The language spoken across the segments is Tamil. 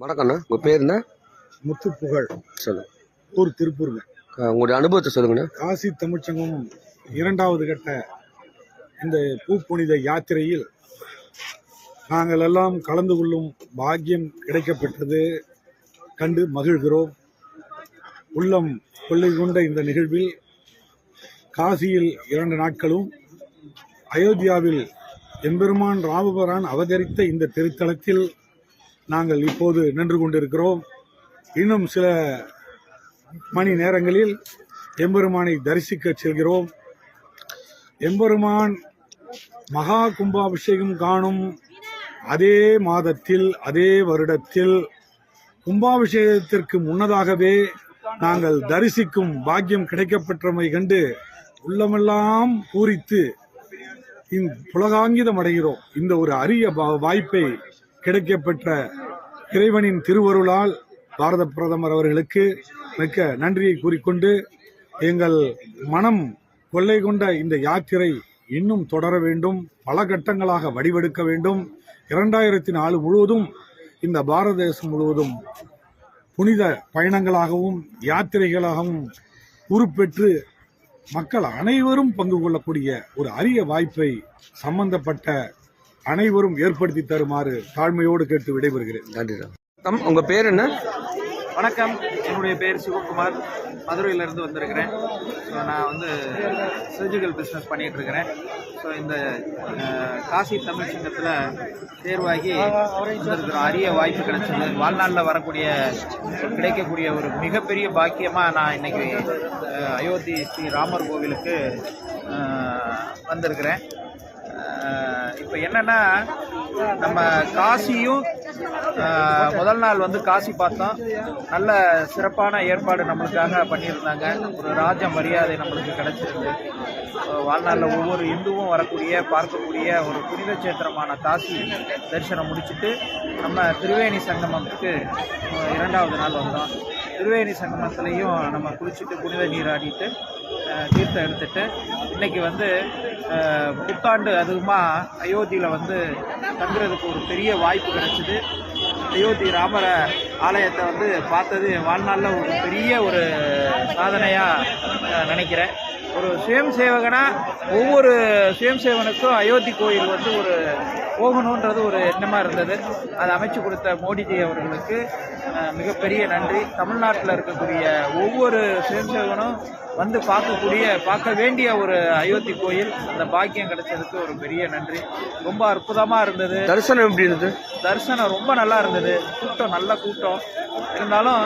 வணக்கண்ணா உங்கள் பேர் என்ன? முத்து புகழ் சொல்லுங்க ஊர் திருப்பூருங்க. உங்களுடைய அனுபவத்தை சொல்லுங்கண்ணா. காசி தமிழ்ச்சங்கம் இரண்டாவது கட்ட இந்த பூப்புனித யாத்திரையில் நாங்கள் எல்லாம் கலந்து கொள்ளும் பாக்கியம் கிடைக்கப்பெற்றது கண்டு மகிழ்கிறோம். உள்ளம் கொள்ளை கொண்ட இந்த நிகழ்வில் காசியில் இரண்டு நாட்களும் அயோத்தியாவில் எம்பெருமான் ராமபுரான் அவதரித்த இந்த திருத்தலத்தில் நாங்கள் இப்போது நின்று கொண்டிருக்கிறோம். இன்னும் சில மணி நேரங்களில் எம்பெருமானை தரிசிக்க செல்கிறோம். எம்பெருமான் மகா கும்பாபிஷேகம் காணும் அதே மாதத்தில் அதே வருடத்தில் கும்பாபிஷேகத்திற்கு முன்னதாகவே நாங்கள் தரிசிக்கும் பாக்கியம் கிடைக்கப்பெற்றமை கண்டு உள்ளமெல்லாம் பூரித்து புலகாங்கிதம் அடைகிறோம். இந்த ஒரு அரிய வாய்ப்பை கிடைக்கப்பெற்ற இறைவனின் திருவருளால் பாரத பிரதமர் அவர்களுக்கு மிக்க நன்றியை கூறிக்கொண்டு எங்கள் மனம் கொள்ளை கொண்ட இந்த யாத்திரை இன்னும் தொடர வேண்டும் பல கட்டங்களாக வடிவெடுக்க வேண்டும். இரண்டாயிரத்தி நாலு முழுவதும் இந்த பாரத தேசம் முழுவதும் புனித பயணங்களாகவும் யாத்திரைகளாகவும் உருப்பெற்று மக்கள் அனைவரும் பங்கு கொள்ளக்கூடிய ஒரு அரிய வாய்ப்பை சம்பந்தப்பட்ட அனைவரும் ஏற்படுத்தி தருமாறு தாழ்மையோடு கேட்டு விடைபெறுகிறேன். நன்றிண்ணா வணக்கம் உங்கள் பேர் என்ன? வணக்கம். என்னுடைய பேர் சிவகுமார். மதுரையிலேருந்து வந்திருக்கிறேன். ஸோ நான் வந்து சர்ஜிக்கல் பிஸ்னஸ் பண்ணிகிட்டு இருக்கிறேன் ஸோ இந்த காசி தமிழ் சங்கத்தில் தேர்வாகி வந்திருக்கிற அரிய வாய்ப்பு கிடைச்சது. வாழ்நாளில் வரக்கூடிய கிடைக்கக்கூடிய ஒரு மிகப்பெரிய பாக்கியமாக நான் இன்னைக்கு அயோத்தி ஸ்ரீ ராமர் கோவிலுக்கு வந்திருக்கிறேன். இப்போ என்னென்னா நம்ம காசியும் முதல் நாள் வந்து காசி பார்த்தோம். நல்ல சிறப்பான ஏற்பாடு நம்மளுக்காக பண்ணியிருந்தாங்க. ஒரு ராஜ மரியாதை நம்மளுக்கு கிடைச்சிருக்கு. வாழ்நாளில் ஒவ்வொரு இந்துவும் வரக்கூடிய பார்க்கக்கூடிய ஒரு புனித சேத்திரமான காசி தரிசனம் முடிச்சுட்டு நம்ம திருவேணி சங்கமத்துக்கு இரண்டாவது நாள் வந்தோம். திருவேணி சங்கமத்துலேயும் நம்ம குளிச்சுட்டு புனித நீராடிட்டு தீர்த்தம் எடுத்துட்டு இன்னைக்கு வந்து புத்தாண்டு அதுவுமா அயோத்தியில் வந்து தங்குறதுக்கு ஒரு பெரிய வாய்ப்பு கிடைச்சிது. அயோத்தி ராமர ஆலயத்தை வந்து பார்த்தது வாழ்நாளில் ஒரு பெரிய ஒரு சாதனையாக நினைக்கிறேன். ஒரு சுயம் சேவகனாக ஒவ்வொரு சுயம் சேவனுக்கும் அயோத்தி கோயில் வந்து ஒரு போகணுன்றது ஒரு எண்ணமாக இருந்தது. அதை அமைச்சு கொடுத்த மோடிஜி அவர்களுக்கு மிகப்பெரிய நன்றி. தமிழ்நாட்டில் இருக்கக்கூடிய ஒவ்வொரு சுயம் சேவகனும் வந்து பார்க்கக்கூடிய பார்க்க வேண்டிய ஒரு அயோத்தி கோயில் அந்த பாக்கியம் கிடைச்சதுக்கு ஒரு பெரிய நன்றி. ரொம்ப அற்புதமாக இருந்தது. தரிசனம் எப்படி இருந்தது? தரிசனம் ரொம்ப நல்லா இருந்தது. கூட்டம் நல்ல கூட்டம். இருந்தாலும்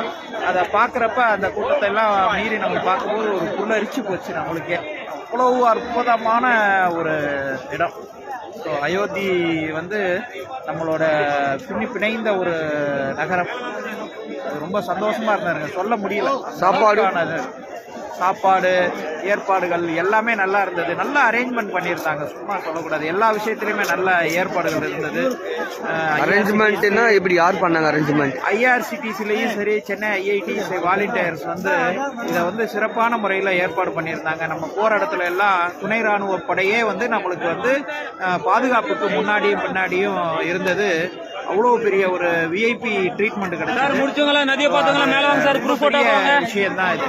அதை பார்க்குறப்ப அந்த கூட்டத்தை எல்லாம் மீறி நம்ம பார்க்கும்போது ஒரு புல்லரிச்சு போச்சு நம்மளுக்கே. அவ்வளவு அற்புதமான ஒரு இடம். ஸோ அயோத்தி வந்து நம்மளோட பின்னி பிணைந்த ஒரு நகரம். ரொம்ப சந்தோஷமா இருந்தாருங்க சொல்ல முடியல. சாப்பாடு? சாப்பாடு ஏற்பாடுகள் எல்லாமே நல்லா இருந்தது. நல்ல அரேஞ்ச்மெண்ட் பண்ணியிருந்தாங்க. சும்மா சொல்லக்கூடாது. எல்லா விஷயத்துலையுமே நல்ல ஏற்பாடுகள் இருந்தது. அரேஞ்ச்மெண்ட்னா எப்படி? யார் பண்ணாங்க அரேஞ்ச்மெண்ட் ஐஆர்சிடிசிலையும் சரி சென்னை ஐஐடி வாலண்டியர்ஸ் வந்து இதை வந்து சிறப்பான முறையில் ஏற்பாடு பண்ணியிருந்தாங்க. நம்ம போற இடத்துல எல்லாம் துணை ராணுவ படையே வந்து நம்மளுக்கு வந்து பாதுகாப்புக்கு முன்னாடியும் பின்னாடியும் இருந்தது. அவ்வளோ பெரிய ஒரு விஐபி ட்ரீட்மெண்ட் கிடைச்சது. முடிச்சவங்களா நதியை பார்த்தவங்களா மேல வாங்க சார் ப்ரூஃப் போட்டோ விஷயம் தான் இது.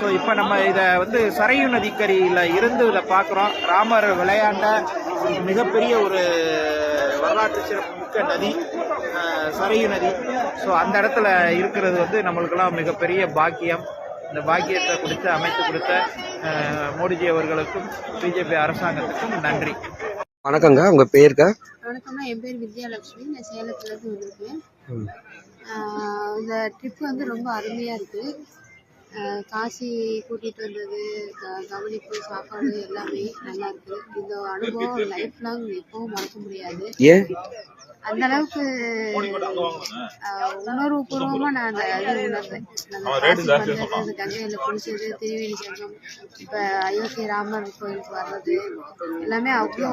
ஸோ இப்போ நம்ம இதை வந்து சரையு நதிக்கரையில் இருந்து இதை பார்க்குறோம். ராமர் விளையாண்ட மிகப்பெரிய ஒரு வரலாற்று சிறப்பு மிக்க நதி சரையு நதி. ஸோ அந்த இடத்துல இருக்கிறது வந்து நம்மளுக்கெல்லாம் மிகப்பெரிய பாக்கியம். இந்த பாக்கியத்தை கொடுத்து அமைத்து கொடுத்த மோடிஜி அவர்களுக்கும் பிஜேபி அரசாங்கத்துக்கும் நன்றி. வணக்கங்க உங்கள் பேருக்கா வணக்கம்னா என் பேர் வித்யாலட்சுமி. நான் சேலத்துலேருந்து வந்திருக்கேன். இந்த ட்ரிப் வந்து ரொம்ப அருமையாக இருக்குது காசி கூட்டிகிட்டு வந்தது கவனிப்பு சாப்பாடு எல்லாமே நல்லா இருக்கு. இந்த அனுபவம் லைஃப் லாங் எப்பவும் மறக்க முடியாது. அந்த அளவுக்கு ஆஹ் உணர்வுபூர்வமா நான் அந்த இது உணர்றேன் நம்ம அந்த கங்கையில குளிச்சது திருவேணி சங்கம் இப்ப அயோத்தி ராமர் கோயிலுக்கு வர்றது எல்லாமே அவ்வளோ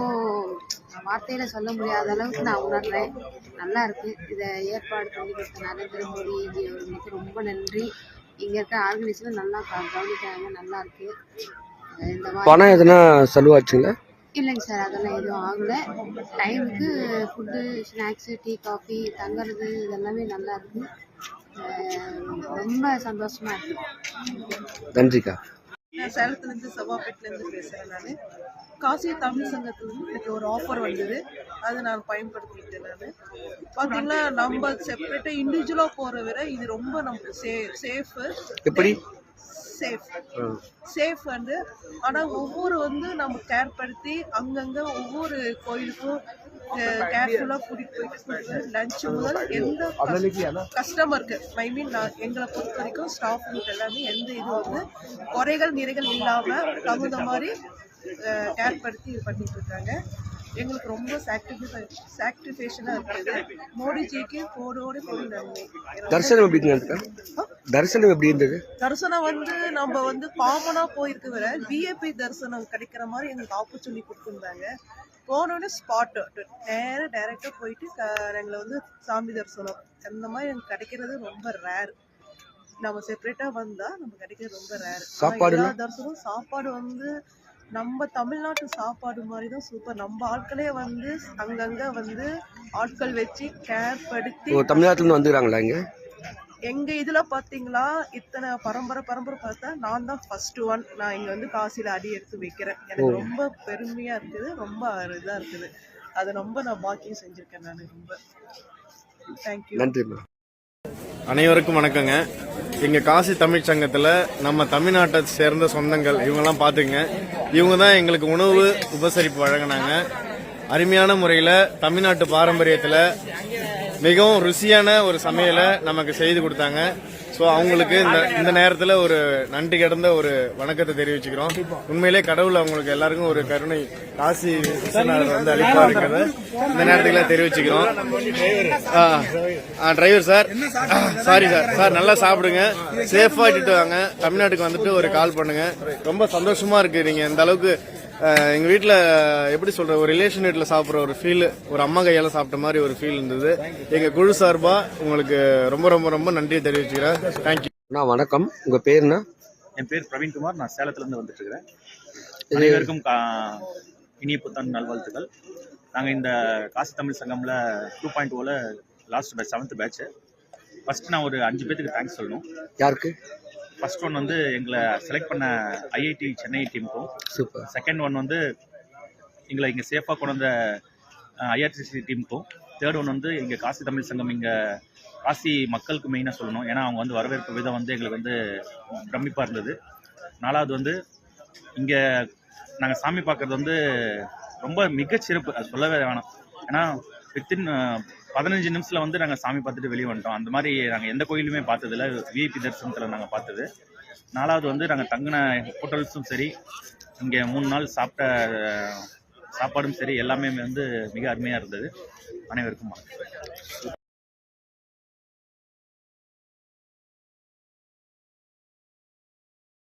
வார்த்தையில சொல்ல முடியாத அளவுக்கு நான் உணர்றேன். நல்லா இருக்கு. இதை ஏற்பாடு பண்ணி கொடுத்த நரேந்திர மோடிஜி அவர்களுக்கு ரொம்ப நன்றி. இங்க இருக்க ஆர்கனைசரும் நல்லா க- கவனிக்கிறாங்க. நல்லா இருக்கு. இந்த மாதிரி பணம் எதுனா செலவாச்சுங்களா? இல்லைங்க சார் அதெல்லாம் எதுவும் ஆகலை. டைமுக்கு ஃபுட்டு ஸ்நாக்ஸு டீ காஃபி தங்குறது இதெல்லாமே நல்லா இருக்கு. ரொம்ப சந்தோஷமா இருக்கு. நன்றிக்கா. நான் சேலத்துலேருந்து சபாபேட்லேருந்து பேசுகிறேன் நான். காசி தமிழ் சங்கத்துலேருந்து எனக்கு ஒரு ஆஃபர் வந்தது. அதை நான் பயன்படுத்திக்கிட்டேன் நான். பார்த்தீங்கன்னா நம்ம செப்பரேட்டாக இண்டிவிஜுவலாக போகிற விட இது ரொம்ப நமக்கு சே சேஃபு எப்படி? சேஃப் சேஃப் வந்து ஆனால் ஒவ்வொரு வந்து நம்ம கேர் படுத்தி அங்கங்கே ஒவ்வொரு கோயிலுக்கும் கேர்ஃபுல்லாக கூட்டிகிட்டு போயிட்டு லஞ்ச் முதல் எந்த கஸ்டமருக்கு ஐ மீன் நான் எங்களை பொறுத்த வரைக்கும் ஸ்டாஃப் எல்லாமே எந்த இது வந்து குறைகள் நிறைகள் இல்லாமல் தகுந்த மாதிரி கேர் படுத்தி இது பண்ணிட்டு இருக்காங்க. எங்களுக்கு ரொம்ப சாக்ரிஃபை சாக்ரிஃபேஷனாக இருக்குது. மோடிஜிக்கு கோடி நன்மை தரிசனம் எப்படி இருந்ததுக்கா தரிசனம் எப்படி இருந்தது? தரிசனம் வந்து நம்ம வந்து காமனா போயிருக்க விட விஐபி தரிசனம் கிடைக்கிற மாதிரி எங்களுக்கு ஆப்பர்ச்சுனிட்டி கொடுத்துருந்தாங்க. போனோடனே ஸ்பாட் நேர டைரக்டா போயிட்டு எங்களை வந்து சாமி தரிசனம். அந்த மாதிரி எனக்கு கிடைக்கிறது ரொம்ப ரேர் நம்ம செப்பரேட்டா வந்தா நம்ம கிடைக்கிறது ரொம்ப ரேர் சாப்பாடுலாம்? தரிசனம் சாப்பாடு வந்து நம்ம தமிழ்நாட்டு சாப்பாடு மாதிரி தான் சூப்பர் நம்ம ஆட்களே வந்து அங்கங்க வந்து ஆட்கள் வச்சு கேர் படுத்தி தமிழ்நாட்டுல இருந்து வந்துக்கிறாங்களா இங்க? எங்க இதுல பாத்தீங்களா இத்தனை பரம்பரை பரம்பரை பார்த்தா நான் தான் ஃபர்ஸ்ட் ஒன் நான் இங்க வந்து காசில அடி எடுத்து வைக்கிறேன். எனக்கு ரொம்ப பெருமையா இருக்குது ரொம்ப இதா இருக்குது. அதை ரொம்ப நான் பாக்கியம் செஞ்சிருக்கேன் நான் ரொம்ப. தேங்க்யூ நன்றிம்மா. அனைவருக்கும் வணக்கங்க. எங்கள் காசி தமிழ் சங்கத்தில் நம்ம தமிழ்நாட்டை சேர்ந்த சொந்தங்கள் இவங்கெல்லாம் பார்த்துங்க இவங்க தான் எங்களுக்கு உணவு உபசரிப்பு வழங்கினாங்க. அருமையான முறையில் தமிழ்நாட்டு பாரம்பரியத்தில் மிகவும் ருசியான ஒரு சமையலை நமக்கு செய்து கொடுத்தாங்க. ஸோ அவங்களுக்கு இந்த இந்த நேரத்தில் ஒரு நன்றி கிடந்த ஒரு வணக்கத்தை தெரிவிச்சுக்கிறோம். உண்மையிலே கடவுள் அவங்களுக்கு எல்லாருக்கும் ஒரு கருணை காசி விஸ்வநாதர் வந்து அளிப்பா இருக்கிறத இந்த நேரத்துல தெரிவிச்சுக்கிறோம். Driver sir. Sorry sir. Sir நல்லா சாப்பிடுங்க. சேஃபாக இட்டுட்டு வாங்க. தமிழ்நாட்டுக்கு வந்துட்டு ஒரு கால் பண்ணுங்க. ரொம்ப சந்தோஷமா இருக்கு. நீங்க இந்த அளவுக்கு எங்க வீட்ல எப்படி சொல்ற ஒரு ரிலேஷன் வீட்ல சாப்பிடுற ஒரு ஃபீல் ஒரு அம்மா கையால சாப்பிட்ட மாதிரி ஒரு ஃபீல் இருந்தது. எங்க குழு சார்பா உங்களுக்கு ரொம்ப ரொம்ப ரொம்ப நன்றியை தெரிவிச்சுக்கிறேன். தேங்க்யூ அண்ணா வணக்கம். உங்க பேருண்ணா என் பேர் பிரவீன்குமார். நான் சேலத்துல இருந்து வந்துட்டு இருக்கிறேன் அனைவருக்கும் கா- இனிய புத்தாண்டு நல்வாழ்த்துக்கள். நாங்கள் இந்த காசி தமிழ் சங்கம்ல டூ பாயிண்ட் ஓல last batch seventh batch first நான் ஒரு அஞ்சு பேத்துக்கு தேங்க்ஸ் சொல்லணும். யாருக்கு? ஃபர்ஸ்ட் ஒன் வந்து எங்களை செலக்ட் பண்ண ஐஐடி சென்னை டீமுக்கும் சூப்பர் செகண்ட் ஒன் வந்து எங்களை இங்கே சேஃபாக கொண்டு வந்த ஐஆர்சிசி டீமுக்கும் தேர்ட் ஒன் வந்து எங்கள் காசி தமிழ் சங்கம் இங்கே காசி மக்களுக்கு மெயினாக சொல்லணும். ஏன்னா அவங்க வந்து வரவேற்பு விதம் வந்து எங்களுக்கு வந்து பிரமிப்பாக இருந்தது. நாலாவது வந்து இங்கே நாங்கள் சாமி பார்க்குறது வந்து ரொம்ப மிகச்சிறப்பு. அது சொல்லவே வேணாம். ஏன்னா வித்தின் பதினஞ்சு நிமிஷத்தில் வந்து நாங்கள் சாமி பார்த்துட்டு வெளியே வந்துட்டோம். அந்த மாதிரி நாங்கள் எந்த கோயிலுமே பார்த்ததில்ல. விஐபி தரிசனத்தில் நாங்கள் பார்த்தது. நாலாவது வந்து நாங்கள் தங்கின ஹோட்டல்ஸும் சரி இங்கே மூணு நாள் சாப்பிட்ட சாப்பாடும் சரி எல்லாமே வந்து மிக அருமையாக இருந்தது. அனைவருக்கும் வணக்கம்.